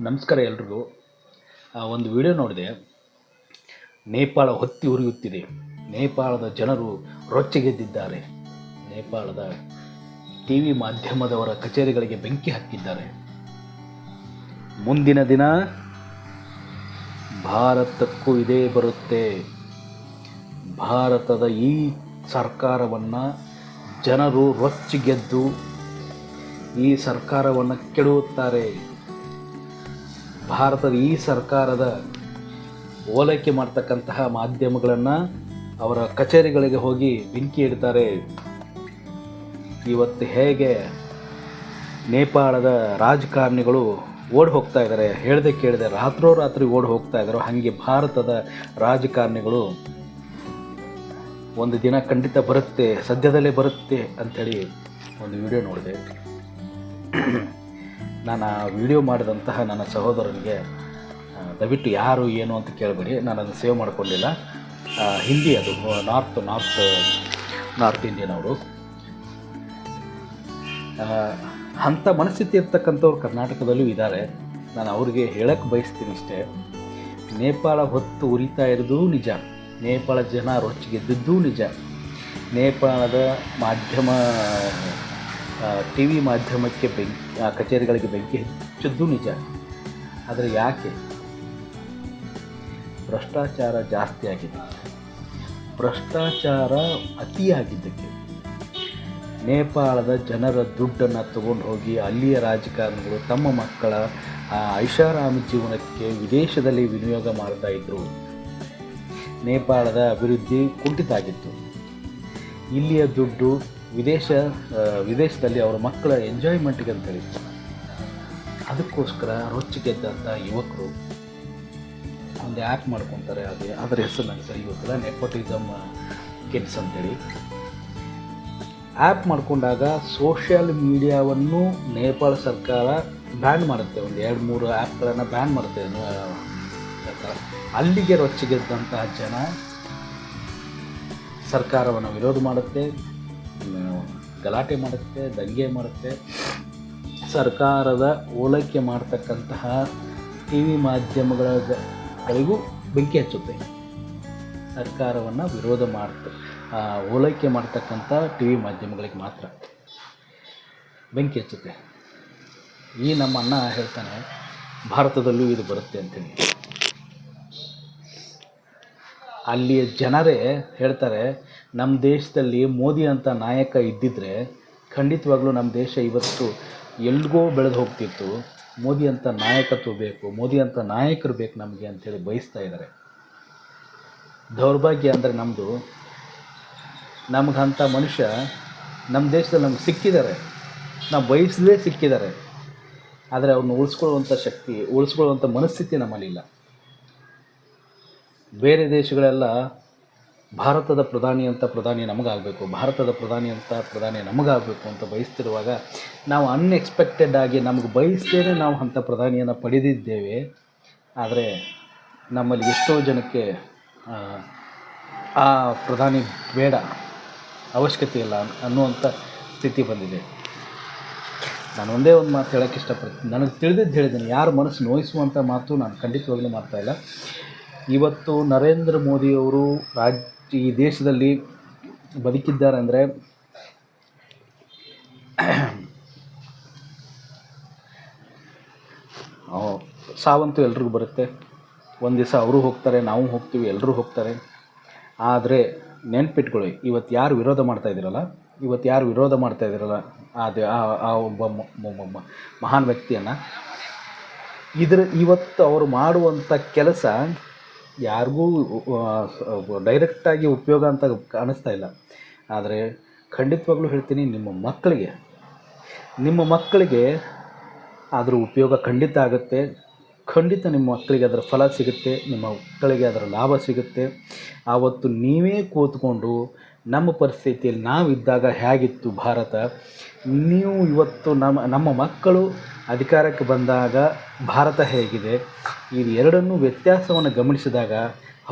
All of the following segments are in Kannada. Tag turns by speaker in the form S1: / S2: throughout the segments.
S1: ನಮಸ್ಕಾರ ಎಲ್ರಿಗೂ. ಒಂದು ವಿಡಿಯೋ ನೋಡಿದೆ. ನೇಪಾಳ ಹೊತ್ತಿ ಉರಿಯುತ್ತಿದೆ. ನೇಪಾಳದ ಜನರು ರೊಚ್ಚಿಗೆದ್ದಿದ್ದಾರೆ. ನೇಪಾಳದ ಟಿ ವಿ ಮಾಧ್ಯಮದವರ ಕಚೇರಿಗಳಿಗೆ ಬೆಂಕಿ ಹಾಕಿದ್ದಾರೆ. ಮುಂದಿನ ದಿನ ಭಾರತಕ್ಕೂ ಇದೇ ಬರುತ್ತೆ. ಭಾರತದ ಈ ಸರ್ಕಾರವನ್ನು ಜನರು ರೊಚ್ಚಿಗೆದ್ದು ಈ ಸರ್ಕಾರವನ್ನು ಕೆಡುತ್ತಾರೆ ಭಾರತದ ಈ ಸರ್ಕಾರದ ಓಲೈಕೆ ಮಾಡ್ತಕ್ಕಂತಹ ಮಾಧ್ಯಮಗಳನ್ನು ಅವರ ಕಚೇರಿಗಳಿಗೆ ಹೋಗಿ ಬೆಂಕಿ ಇಡ್ತಾರೆ ಇವತ್ತು ಹೇಗೆ ನೇಪಾಳದ ರಾಜಕಾರಣಿಗಳು ಓಡಿ ಹೋಗ್ತಾ ಇದ್ದಾರೆ, ಹೇಳ್ದೆ ಕೇಳಿದೆ ರಾತ್ರೋರಾತ್ರಿ ಓಡಿ ಹೋಗ್ತಾ ಇದ್ದಾರೆ, ಹಾಗೆ ಭಾರತದ ರಾಜಕಾರಣಿಗಳು ಒಂದು ದಿನ ಖಂಡಿತ ಬರುತ್ತೆ, ಸದ್ಯದಲ್ಲೇ ಬರುತ್ತೆ ಅಂಥೇಳಿ ಒಂದು ವಿಡಿಯೋ ನೋಡಿದೆ. ನಾನು ಆ ವಿಡಿಯೋ ಮಾಡಿದಂತಹ ನನ್ನ ಸಹೋದರನಿಗೆ ದಯವಿಟ್ಟು ಯಾರು, ಏನು ಅಂತ ಕೇಳಬೇಡಿ ನಾನು ಅದನ್ನು ಸೇವ್ ಮಾಡಿಕೊಂಡಿಲ್ಲ. ಹಿಂದಿ ಅದು, ನಾರ್ತ್ ನಾರ್ತ್ ನಾರ್ತ್ ಇಂಡಿಯನ್ ಅವರು. ಅಂಥ ಮನಸ್ಥಿತಿ ಇರ್ತಕ್ಕಂಥವ್ರು ಕರ್ನಾಟಕದಲ್ಲೂ ಇದ್ದಾರೆ. ನಾನು ಅವ್ರಿಗೆ ಹೇಳಕ್ಕೆ ಬಯಸ್ತೀನಿ ಇಷ್ಟೇ ನೇಪಾಳ ಹೊತ್ತು ಉರಿತಾ ಇರೋದು ನಿಜ. ನೇಪಾಳ ಜನ ರೊಚ್ಚಿಗೆದ್ದಿದ್ದೂ ನಿಜ. ನೇಪಾಳದ ಮಾಧ್ಯಮ ಟಿ ವಿ ಮಾಧ್ಯಮಕ್ಕೆ ಬೆಂಕಿ ಆ, ಕಚೇರಿಗಳಿಗೆ ಬೆಂಕಿ ಹೆಚ್ಚಿದ್ದು ನಿಜ. ಆದರೆ ಯಾಕೆ? ಭ್ರಷ್ಟಾಚಾರ ಜಾಸ್ತಿ ಆಗಿದೆ. ಭ್ರಷ್ಟಾಚಾರ ಅತಿಯಾಗಿದ್ದಕ್ಕೆ ನೇಪಾಳದ ಜನರ ದುಡ್ಡನ್ನು ತಗೊಂಡು ಹೋಗಿ ಅಲ್ಲಿಯ ರಾಜಕಾರಣಿಗಳು ತಮ್ಮ ಮಕ್ಕಳ ಐಷಾರಾಮಿ ಜೀವನಕ್ಕೆ ವಿದೇಶದಲ್ಲಿ ವಿನಿಯೋಗ ಮಾಡ್ತಾ ಇದ್ದರು ನೇಪಾಳದ ಅಭಿವೃದ್ಧಿ ಕುಂಠಿತ ಆಗಿತ್ತು ಇಲ್ಲಿಯ ದುಡ್ಡು ವಿದೇಶ ವಿದೇಶದಲ್ಲಿ ಅವರ ಮಕ್ಕಳ ಎಂಜಾಯ್ಮೆಂಟ್ಗೆ ಅಂತೇಳಿ. ಅದಕ್ಕೋಸ್ಕರ ರೊಚ್ಚಿಗೆದ್ದಂಥ ಯುವಕರು ಒಂದು ಆ್ಯಪ್ ಮಾಡ್ಕೊತಾರೆ ಅದೇ ಅದರ ಹೆಸರು ನನಗೆ ಸರಿ ಗೊತ್ತಿಲ್ಲ ನೆಪೋಟಿಸಮ್ ಕಿಡ್ಸ್ ಅಂತೇಳಿ. ಆ್ಯಪ್ ಮಾಡಿಕೊಂಡಾಗ ಸೋಷಿಯಲ್ ಮೀಡಿಯಾವನ್ನು ನೇಪಾಳ ಸರ್ಕಾರ ಬ್ಯಾನ್ ಮಾಡುತ್ತೆ, ಒಂದು ಎರಡು ಮೂರು ಆ್ಯಪ್ಗಳನ್ನು ಬ್ಯಾನ್ ಮಾಡುತ್ತೆ ಅಲ್ಲಿಗೆ ರೊಚ್ಚಿಗೆದ್ದಂತಹ ಜನ ಸರ್ಕಾರವನ್ನು ವಿರೋಧ ಮಾಡುತ್ತೆ. ಗಲಾಟೆ ಮಾಡುತ್ತೆ, ದಂಗೆ ಮಾಡುತ್ತೆ. ಸರ್ಕಾರದ ಓಲೈಕೆ ಮಾಡ್ತಕ್ಕಂತಹ ಟಿ ವಿ ಮಾಧ್ಯಮಗಳಿಗೂ ಬೆಂಕಿ ಹಚ್ಚುತ್ತೆ. ಸರ್ಕಾರವನ್ನು ವಿರೋಧ ಮಾಡ್ತ ಓಲೈಕೆ ಮಾಡ್ತಕ್ಕಂಥ ಟಿ ವಿ ಮಾಧ್ಯಮಗಳಿಗೆ ಮಾತ್ರ ಬೆಂಕಿ ಹಚ್ಚುತ್ತೆ. ಈ ನಮ್ಮ ಅಣ್ಣ ಹೇಳ್ತಾನೆ, ಭಾರತದಲ್ಲೂ ಇದು ಬರುತ್ತೆ ಅಂತೇಳಿ. ಅಲ್ಲಿಯ ಜನರೇ ಹೇಳ್ತಾರೆ ನಮ್ಮ ದೇಶದಲ್ಲಿ ಮೋದಿ ಅಂತ ನಾಯಕ ಇದ್ದಿದ್ರೆ ಖಂಡಿತವಾಗ್ಲೂ ನಮ್ಮ ದೇಶ ಇವತ್ತು ಎಲ್ಗೋ ಬೆಳೆದು ಹೋಗ್ತಿತ್ತು. ಮೋದಿ ಅಂತ ನಾಯಕತ್ವ ಬೇಕು, ಮೋದಿ ಅಂತ ನಾಯಕರು ಬೇಕು ನಮಗೆ ಅಂಥೇಳಿ ಬಯಸ್ತಾ ಇದ್ದಾರೆ. ದೌರ್ಭಾಗ್ಯ ಅಂದರೆ ನಮ್ಮದು ನಮಗಂಥ ಮನುಷ್ಯ ನಮ್ಮ ದೇಶದಲ್ಲಿ ನಮ್ಗೆ ಸಿಕ್ಕಿದ್ದಾರೆ. ನಾವು ಬಯಸದೇ ಸಿಕ್ಕಿದ್ದಾರೆ. ಆದರೆ ಅವ್ರನ್ನ ಉಳಿಸ್ಕೊಳ್ಳುವಂಥ ಶಕ್ತಿ ಉಳಿಸ್ಕೊಳ್ಳುವಂಥ ಮನಸ್ಥಿತಿ ನಮ್ಮಲ್ಲಿಲ್ಲ. ಬೇರೆ ದೇಶಗಳೆಲ್ಲ ಭಾರತದ ಪ್ರಧಾನಿ ಅಂತ ಪ್ರಧಾನಿ ನಮಗಾಗಬೇಕು ಭಾರತದ ಪ್ರಧಾನಿ ಅಂತ ಪ್ರಧಾನಿ ನಮಗಾಗಬೇಕು ಅಂತ ಬಯಸ್ತಿರುವಾಗ ನಾವು ಅನ್ಎಕ್ಸ್ಪೆಕ್ಟೆಡ್ ಆಗಿ ನಮಗೆ ಬಯಸ್ತೇನೆ ನಾವು ಅಂಥ ಪ್ರಧಾನಿಯನ್ನು ಪಡೆದಿದ್ದೇವೆ. ಆದರೆ ನಮ್ಮಲ್ಲಿ ಎಷ್ಟೋ ಜನಕ್ಕೆ ಆ, ಪ್ರಧಾನಿ ಬೇಡ ಅವಶ್ಯಕತೆ ಇಲ್ಲ ಅನ್ನುವಂಥ ಸ್ಥಿತಿ ಬಂದಿದೆ. ನಾನು ಒಂದೇ ಒಂದು ಮಾತು ಹೇಳೋಕ್ಕೆ ಇಷ್ಟಪಡ್ತೀನಿ. ನನಗೆ ತಿಳಿದಿದ್ದು ಹೇಳಿದ್ದೀನಿ ಯಾರು ಮನಸ್ಸು ನೋಯಿಸುವಂಥ ಮಾತು ನಾನು ಖಂಡಿತವಾಗಲೂ ಮಾಡ್ತಾ ಇಲ್ಲ. ಇವತ್ತು ನರೇಂದ್ರ ಮೋದಿಯವರು ರಾಜ್, ಈ ದೇಶದಲ್ಲಿ ಬದುಕಿದ್ದಾರೆ ಅಂದರೆ ಸಾವಂತು ಎಲ್ರಿಗೂ ಬರುತ್ತೆ. ಒಂದು ದಿವಸ ಅವರು ಹೋಗ್ತಾರೆ, ನಾವು ಹೋಗ್ತೀವಿ ಎಲ್ಲರೂ ಹೋಗ್ತಾರೆ. ಆದರೆ ನೆನ್ಪಿಟ್ಕೊಳ್ಳಿ ಇವತ್ತು ಯಾರು ವಿರೋಧ ಮಾಡ್ತಾ ಇದ್ದೀರಲ್ಲ? ಇವತ್ತು ಯಾರು ವಿರೋಧ ಮಾಡ್ತಾ ಇದ್ದೀರಲ್ಲ? ಅದು ಆ- ಒಬ್ಬ ಮಹಾನ್ ವ್ಯಕ್ತಿಯನ್ನು. ಇದ್ರ, ಇವತ್ತು ಅವರು ಮಾಡುವಂಥ ಕೆಲಸ ಯಾರಿಗೂ ಡೈರೆಕ್ಟಾಗಿ ಉಪಯೋಗ ಅಂತ ಕಾಣಿಸ್ತಾ ಇಲ್ಲ. ಆದರೆ ಖಂಡಿತವಾಗ್ಲೂ ಹೇಳ್ತೀನಿ, ನಿಮ್ಮ ಮಕ್ಕಳಿಗೆ ನಿಮ್ಮ ಮಕ್ಕಳಿಗೆ ಅದರ ಉಪಯೋಗ ಖಂಡಿತ ಆಗುತ್ತೆ. ಖಂಡಿತ ನಿಮ್ಮ ಮಕ್ಕಳಿಗೆ ಅದರ ಫಲ ಸಿಗುತ್ತೆ, ನಿಮ್ಮ ಮಕ್ಕಳಿಗೆ ಅದರ ಲಾಭ ಸಿಗುತ್ತೆ. ಆವತ್ತು ನೀವೇ ಕೂತ್ಕೊಂಡು ನಮ್ಮ ಪರಿಸ್ಥಿತಿಯಲ್ಲಿ ನಾವಿದ್ದಾಗ ಹೇಗಿತ್ತು ಭಾರತ? ನೀವು ಇವತ್ತು ನಮ್ಮ ನಮ್ಮ ಮಕ್ಕಳು ಅಧಿಕಾರಕ್ಕೆ ಬಂದಾಗ ಭಾರತ ಹೇಗಿದೆ? ಇದು ಎರಡನ್ನೂ ವ್ಯತ್ಯಾಸವನ್ನು ಗಮನಿಸಿದಾಗ,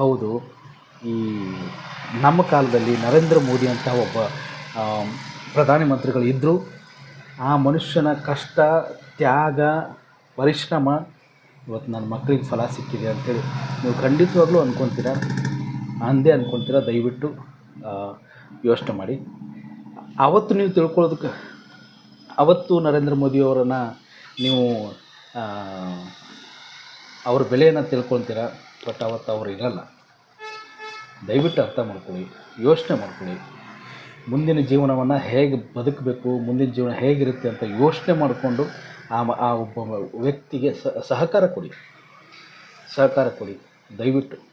S1: ಹೌದು, ಈ ನಮ್ಮ ಕಾಲದಲ್ಲಿ ನರೇಂದ್ರ ಮೋದಿ ಅಂತ ಒಬ್ಬ ಪ್ರಧಾನಮಂತ್ರಿಗಳು ಪ್ರಧಾನಿ ಮಂತ್ರಿಗಳು ಇದ್ದರು ಆ ಮನುಷ್ಯನ ಕಷ್ಟ, ತ್ಯಾಗ, ಪರಿಶ್ರಮ ಇವತ್ತು ನನ್ನ ಮಕ್ಕಳಿಗೆ ಫಲ ಸಿಕ್ಕಿದೆ ಅಂತೇಳಿ ನೀವು ಖಂಡಿತವಾಗ್ಲೂ ಅಂದ್ಕೊತೀರ ಅಂದೇ ಅಂದ್ಕೊತೀರ ದಯವಿಟ್ಟು ಯೋಚನೆ ಮಾಡಿ. ಆವತ್ತು ನೀವು ತಿಳ್ಕೊಳ್ಳೋದಕ್ಕೆ, ಅವತ್ತು ನರೇಂದ್ರ ಮೋದಿಯವರನ್ನು ನೀವು ಅವ್ರ ಬೆಲೆಯನ್ನು ತಿಳ್ಕೊಳ್ತೀರಾ? ಬಟ್ ಅವತ್ತು ಅವ್ರು ಇರಲ್ಲ. ದಯವಿಟ್ಟು ಅರ್ಥ ಮಾಡ್ಕೊಳ್ಳಿ, ಯೋಚನೆ ಮಾಡ್ಕೊಳ್ಳಿ. ಮುಂದಿನ ಜೀವನವನ್ನು ಹೇಗೆ ಬದುಕಬೇಕು, ಮುಂದಿನ ಜೀವನ ಹೇಗಿರುತ್ತೆ ಅಂತ ಯೋಚನೆ ಮಾಡಿಕೊಂಡು ಆ ಆ ಒಬ್ಬ ವ್ಯಕ್ತಿಗೆ ಸಹಕಾರ ಕೊಡಿ. ಸಹಕಾರ ಕೊಡಿ. ದಯವಿಟ್ಟು.